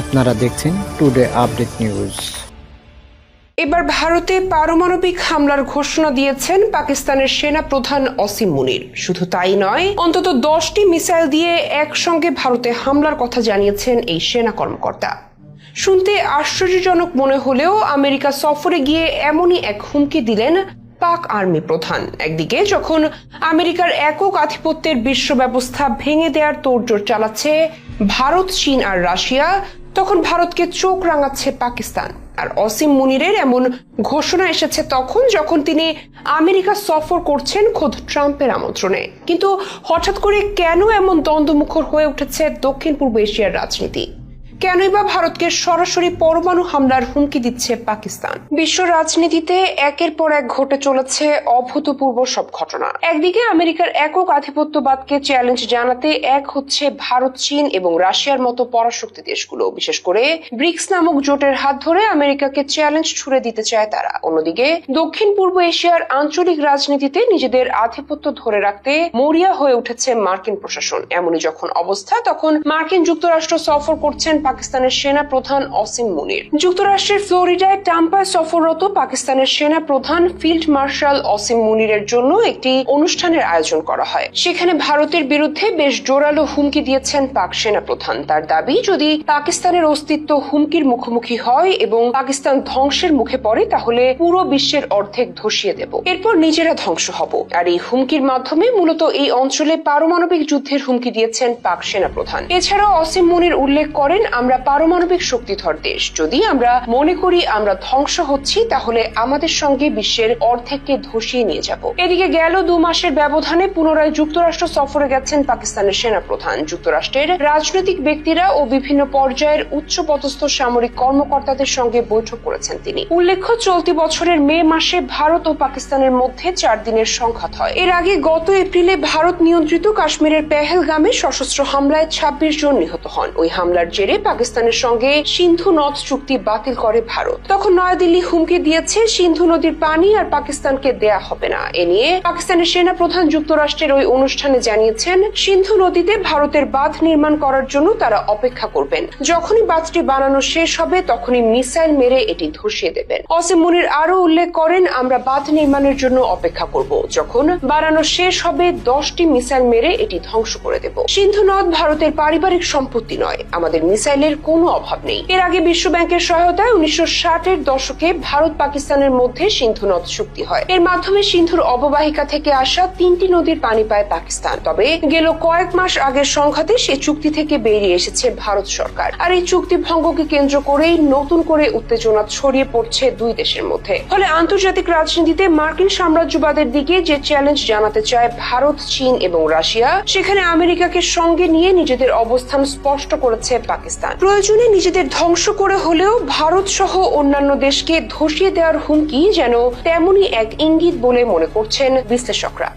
আপনারা দেখছেন today update news এবার ভারতে পারমাণবিক হামলার ঘোষণা দিয়েছেন পাকিস্তানের সেনা প্রধান অসীম মুনির। শুধু তাই নয়, অন্তত দশটি মিসাইল দিয়ে একসঙ্গে ভারতে হামলার কথা জানিয়েছেন এই সেনা কর্মকর্তা। শুনতে আশ্চর্যজনক মনে হলেও আমেরিকা সফরে গিয়ে এমনই এক হুমকি দিলেন পাক আর্মি প্রধান। একদিকে যখন আমেরিকার একক আধিপত্যের বিশ্ব ব্যবস্থা ভেঙে দেওয়ার তোড়জোড় চালাচ্ছে ভারত, চীন আর রাশিয়া, তখন ভারতকে চোখ রাঙাচ্ছে পাকিস্তান। আর অসীম মুনিরের এমন ঘোষণা এসেছে তখন যখন তিনি আমেরিকা সফর করছেন খোদ ট্রাম্পের আমন্ত্রণে। কিন্তু হঠাৎ করে কেন এমন দ্বন্দ্বমুখর হয়ে উঠেছে দক্ষিণ পূর্ব এশিয়ার রাজনীতি? কেনই বা ভারতকে সরাসরি পরমাণু হামলার হুমকি দিচ্ছে পাকিস্তান? বিশ্ব রাজনীতিতে একের পর এক ঘটে চলেছে অভূতপূর্ব সব ঘটনা। একদিকে আমেরিকার একক আধিপত্যবাদকে চ্যালেঞ্জ জানাতে এক হচ্ছে ভারত, চীন এবং রাশিয়ার মতো পরাশক্তি দেশগুলো। বিশেষ করে ব্রিক্স নামক জোটের হাত ধরে আমেরিকাকে চ্যালেঞ্জ ছুড়ে দিতে চায় তারা। অন্যদিকে দক্ষিণ পূর্ব এশিয়ার আঞ্চলিক রাজনীতিতে নিজেদের আধিপত্য ধরে রাখতে মরিয়া হয়ে উঠেছে মার্কিন প্রশাসন। এমনই যখন অবস্থা, তখন মার্কিন যুক্তরাষ্ট্র সফর করছেন পাকিস্তানের সেনা প্রধান অসীম মুনির। যুক্তরাষ্ট্রের ফ্লোরিডায় টাম্পায় সফররত পাকিস্তানের সেনা প্রধান ফিল্ড মার্শাল অসীম মুনিরের জন্য একটি অনুষ্ঠানের আয়োজন করা হয়। সেখানে ভারতের বিরুদ্ধে বেশ জোরালো হুমকি দিয়েছেন পাক সেনা প্রধান। তার দাবি, যদি পাকিস্তানের অস্তিত্ব হুমকির মুখোমুখি হয় এবং পাকিস্তান ধ্বংসের মুখে পড়ে, তাহলে পুরো বিশ্বের অর্ধেক ধসিয়ে দেব। এরপর নিজেরা ধ্বংস হব। আর এই হুমকির মাধ্যমে মূলত এই অঞ্চলে পারমাণবিক যুদ্ধের হুমকি দিয়েছেন পাক সেনা প্রধান। এছাড়াও অসীম মুনির উল্লেখ করেন আমরা পারমাণবিক শক্তিধর দেশ। যদি আমরা মনে করি আমরা ধ্বংস হচ্ছি, তাহলে আমাদের সঙ্গে বিশ্বের অর্ধেককে ধসিয়ে নিয়ে যাব। এদিকে গেল দু মাসের ব্যবধানে পুনরায় যুক্তরাষ্ট্র সফরে গেছেন পাকিস্তানের সেনা প্রধান যুক্তরাষ্ট্রের রাজনৈতিক ব্যক্তিরা ও বিভিন্ন পর্যায়ের উচ্চ পদস্থ সামরিক কর্মকর্তাদের সঙ্গে বৈঠক করেছেন তিনি। উল্লেখ্য, চলতি বছরের মে মাসে ভারত ও পাকিস্তানের মধ্যে চার দিনের সংঘাত হয়। এর আগে গত এপ্রিলে ভারত নিয়ন্ত্রিত কাশ্মীরের পেহেলগামে সশস্ত্র হামলায় ছাব্বিশ জন নিহত হন। ওই হামলার জেরে পাকিস্তানের সঙ্গে সিন্ধু নদ চুক্তি বাতিল করে ভারত। তখন নয়াদিল্লি হুমকি দিয়েছে সিন্ধু নদীর পানি আর পাকিস্তানকে দেয়া হবে না। এ নিয়ে পাকিস্তানের সেনা প্রধান যুক্তরাষ্ট্রের ওই অনুষ্ঠানে জানিয়েছেন, সিন্ধু নদীতে ভারতের বাঁধ নির্মাণ করার জন্য তারা অপেক্ষা করবেন। যখনই বাঁধটি বানানো শেষ হবে, তখনই মিসাইল মেরে এটি ধসিয়ে দেবেন। অসীম মুনির আরও উল্লেখ করেন, আমরা বাঁধ নির্মাণের জন্য অপেক্ষা করব। যখন বানানো শেষ হবে, দশটি মিসাইল মেরে এটি ধ্বংস করে দেব। সিন্ধু নদ ভারতের পারিবারিক সম্পত্তি নয়, আমাদের মিসাইলের কোনো অভাব নেই। এর আগে বিশ্ব ব্যাংকের সহায়তায় উনিশশো ষাটের দশকে ভারত পাকিস্তানের মধ্যে সিন্ধু নদ চুক্তি হয়। এর মাধ্যমে সিন্ধুর অববাহিকা থেকে আসা তিনটি নদীর পানি পায় পাকিস্তান। তবে গেল কয়েক মাস আগের সংঘাতে সে চুক্তি থেকে বেরিয়ে এসেছে ভারত সরকার। আর এই চুক্তি ভঙ্গকে কেন্দ্র করেই নতুন করে উত্তেজনা ছড়িয়ে পড়ছে দুই দেশের মধ্যে। ফলে আন্তর্জাতিক রাজনীতিতে মার্কিন সাম্রাজ্যবাদের দিকে যে চ্যালেঞ্জ জানাতে চায় ভারত, চীন এবং রাশিয়া, সেখানে আমেরিকাকে সঙ্গে নিয়ে নিজেদের অবস্থান স্পষ্ট করেছে পাকিস্তান। প্রয়োজনে নিজেদের ধ্বংস করে হলেও ভারত সহ অন্যান্য দেশকে ধসিয়ে দেওয়ার হুমকি যেন তেমনই এক ইঙ্গিত বলে মনে করছেন বিশ্লেষকরা।